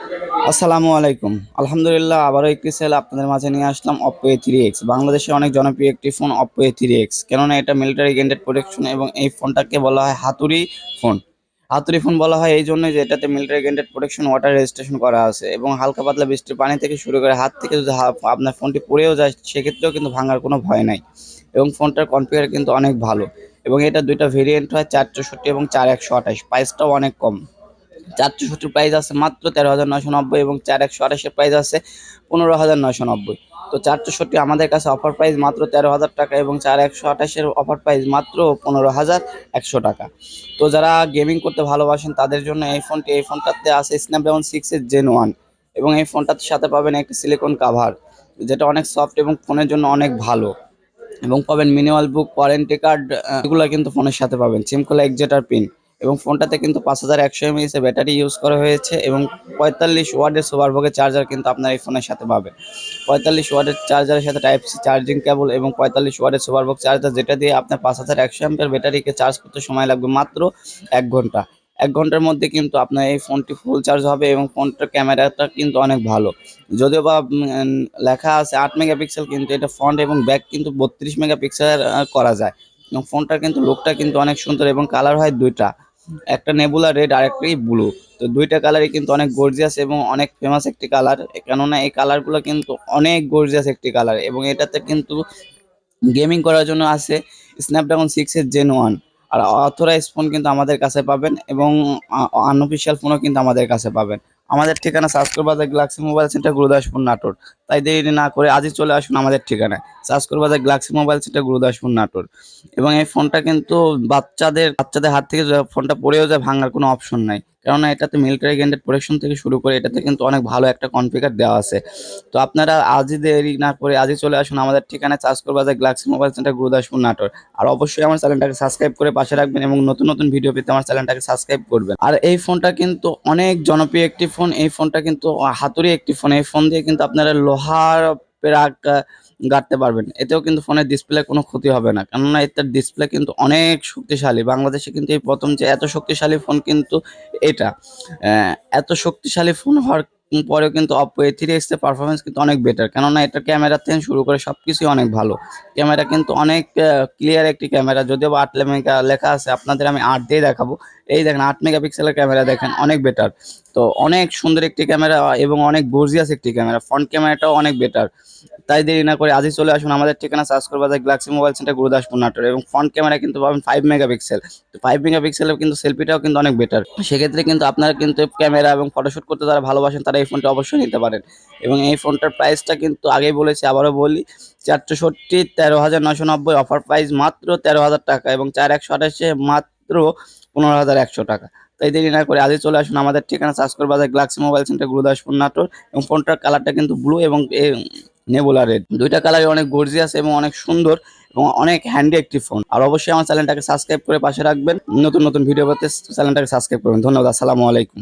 আসসালামু আলাইকুম। আলহামদুলিল্লাহ, আবারও একটি সেল আপনাদের মাঝে নিয়ে আসলাম অপো এ থ্রি এক্স বাংলাদেশের অনেক জনপ্রিয় একটি phone Oppo A three X কেননা এটা মিলিটারি গ্যান্ডেড প্রোটেকশন এবং এই ফোনটাকে বলা হয় হাতুড়ি ফোন হাতুড়ি ফোন বলা হয় এই জন্যই যে এটাতে military graded protection water registration করা আছে এবং হালকা পাতলা বৃষ্টির পানি থেকে শুরু করে হাত থেকে যদি আপনার ফোনটি পড়েও যায়, সেক্ষেত্রেও কিন্তু ভাঙার কোনো ভয় নাই। এবং ফোনটার কনফিগার কিন্তু অনেক ভালো। এবং এটা দুইটা ভেরিয়েন্ট হয়, চার চৌষট্টি এবং চার একশো আঠাশ। প্রাইসটাও অনেক কম। চার চৌষট্টির প্রাইস আছে মাত্র তেরো হাজার নয়শো নব্বই এবং চার একশো আঠাশের প্রাইস আছে পনেরো হাজার নয়শো নব্বই। তো চার চৌষট্টি আমাদের কাছে অফার প্রাইস মাত্র তেরো হাজার টাকা এবং চার একশো আঠাশের অফার প্রাইস মাত্র পনেরো হাজার একশো টাকা। তো যারা গেমিং করতে ভালোবাসেন, তাদের জন্য এই ফোনটি এই ফোনটাতে আছে স্ন্যাপড্রাগন সিক্সের জেন ওয়ান এবং এই ফোনটার সাথে পাবেন একটি সিলিকন কাভার যেটা অনেক সফট এবং ফোনের জন্য অনেক ভালো। এবং পাবেন মিনিমাল বুক ওয়ারেন্টি কার্ড এগুলো কিন্তু ফোনের সাথে পাবেন। সিমকোলা এক্সেটার পিন এবং ফোনটাতে কিন্তু পাঁচ হাজার একশো এমএএস এর ব্যাটারি ইউজ করা হয়েছে এবং পঁয়তাল্লিশ ওয়ার্ডের সুপারভোগের চার্জার কিন্তু আপনার এই ফোনের সাথে পাবে। পঁয়তাল্লিশ ওয়ার্ডের চার্জারের সাথে টাইপ সি চার্জিং কেবল এবং পঁয়তাল্লিশ ওয়ার্ডের সুপারভোগ চার্জার যেটা দিয়ে আপনার পাঁচ হাজার একশো এমপের ব্যাটারিকে চার্জ করতে সময় লাগবে মাত্র এক ঘণ্টা। এক ঘণ্টার মধ্যে কিন্তু আপনার এই ফোনটি ফুল চার্জ হবে এবং ফোনটার ক্যামেরাটা কিন্তু অনেক ভালো। যদিও বা লেখা আছে আট মেগাপিক্সেল কিন্তু এটা ফ্রন্ট এবং ব্যাক কিন্তু বত্রিশ মেগাপিক্সেল করা যায়। এবং ফোনটার কিন্তু লুকটা কিন্তু অনেক সুন্দর এবং কালার হয় দুইটা। একটা নেবুলা রেড আর একটি ব্লু তো দুইটা কালারই কিন্তু অনেক গর্জিয়াস এবং অনেক ফেমাস একটি কালার কেননা এই কালারগুলো কিন্তু অনেক গর্জিয়াস একটি কালার এবং এটাতে কিন্তু গেমিং করার জন্য আছে স্ন্যাপড্রাগন সিক্সের জেন ওয়ান আর অথরাইজ ফোন কিন্তু আমাদের কাছে পাবেন এবং আনঅফিসিয়াল ফোনও কিন্তু আমাদের কাছে পাবেন। আমাদের ঠিকানা সাবস্ক্রাইব বাজার Galaxy mobile centre, Gurudaspur, Natore. তাই দেরি না করে আজই চলে আসুন আমাদের ঠিকানায় সাবস্ক্রাইব বাজার Galaxy mobile centre, Gurudaspur, Natore. এবং এই ফোনটা কিন্তু বাচ্চাদের বাচ্চাদের হাত থেকে ফোনটা পড়েও যায়, ভাঙার কোনো অপশন নাই। কেননা এটাতে মিলিটারি গ্যান্ডেড প্রোটেকশন থেকে শুরু করে এটাতে কিন্তু অনেক ভালো একটা কনফিগার দেওয়া আছে। তো আপনারা আজই দেরি না করে আজই চলে আসুন আমাদের ঠিকানায় চার্জ বাজার Galaxy mobile centre, Gurudaspur, Natore. আর অবশ্যই আমার চ্যানেলটাকে সাবস্ক্রাইব করে পাশে রাখবেন এবং নতুন নতুন ভিডিও পেতে আমার চ্যানেলটাকে সাবস্ক্রাইব করবেন। আর এই ফোনটা কিন্তু অনেক জনপ্রিয় একটি ফোন। এই ফোনটা কিন্তু হাতুড়ি একটি ফোন। এই ফোন দিয়ে কিন্তু আপনারা লোহার পেরাক গাঁটতে পারবেন। এতেও কিন্তু ফোনের ডিসপ্লে কোনো ক্ষতি হবে না। কেননা এটার ডিসপ্লে কিন্তু অনেক শক্তিশালী। বাংলাদেশে কিন্তু এই প্রথম যে এত শক্তিশালী ফোন কিন্তু এটা। এত শক্তিশালী ফোন হওয়ার পরেও কিন্তু অপো এ থ্রি এক্সের পারফরমেন্স কিন্তু অনেক বেটার কেননা এটা ক্যামেরা থেকে শুরু করে সব কিছুই অনেক ভালো। ক্যামেরা কিন্তু অনেক ক্লিয়ার একটি ক্যামেরা যদিও বা আট মেগা লেখা আছে, আপনাদের আমি আট দিয়ে দেখাবো। এই দেখেন, আট মেগাপিক্সেলের ক্যামেরা দেখেন, অনেক বেটার তো অনেক সুন্দর একটি ক্যামেরা এবং অনেক গর্জিয়াস একটি ক্যামেরা ফ্রন্ট ক্যামেরাটাও অনেক বেটার তাই দেরি না করে আজই চলে আসুন আমাদের ঠিকানা সার্চ করবা যায় Galaxy mobile centre Gurudaspur Natore এবং ফ্রন্ট ক্যামেরা কিন্তু পাবেন ফাইভ মেগাপিক্সেল তো ফাইভ মেগাপিক্সেলের কিন্তু সেলফিটাও কিন্তু অনেক বেটার সেক্ষেত্রে কিন্তু আপনারা কিন্তু ক্যামেরা এবং ফটোশুট করতে যারা ভালোবাসেন, তারা এই ফোনটা অবশ্যই নিতে পারেন। এবং এই ফোনটার প্রাইসটা কিন্তু আগেই বলেছি, আবারও বলি চার চৌষট্টি তেরো হাজার নশো নব্বই অফার প্রাইস মাত্র তেরো হাজার টাকা এবং চার একশো আঠাশে মাত্র পনেরো হাজার একশো টাকা। তাই দেরি না করে আজই চলে আসুন আমাদের ঠিকানা, সার্চ করবা যায় Galaxy mobile centre Gurudaspur Natore এবং ফোনটার কালারটা কিন্তু ব্লু এবং নেবুলা রেড দুইটা কালারই অনেক গর্জিয়াস এবং অনেক সুন্দর এবং অনেক হ্যান্ডি একটি ফোন আর অবশ্যই আমার চ্যানেলটাকে সাবস্ক্রাইব করে পাশে রাখবেন। নতুন নতুন ভিডিও পেতে চ্যানেলটাকে সাবস্ক্রাইব করবেন। ধন্যবাদ, আসসালামু আলাইকুম।